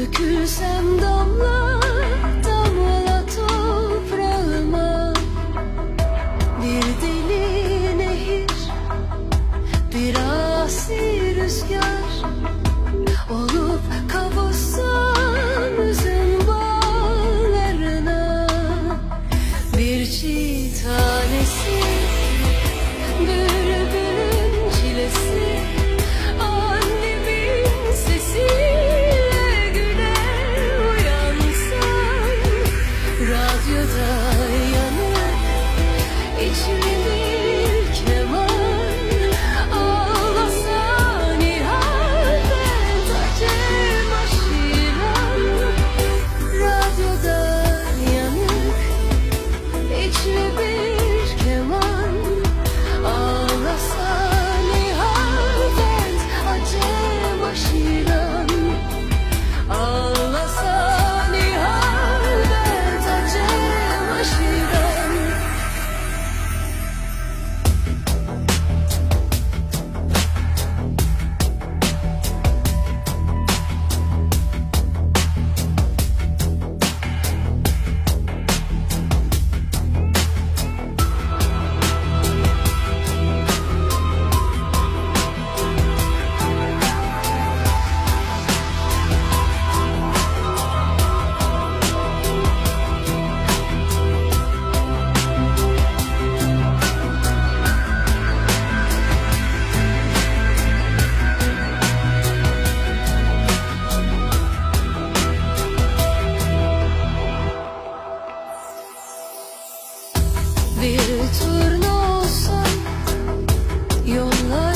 Dökülsem damlar. Your love.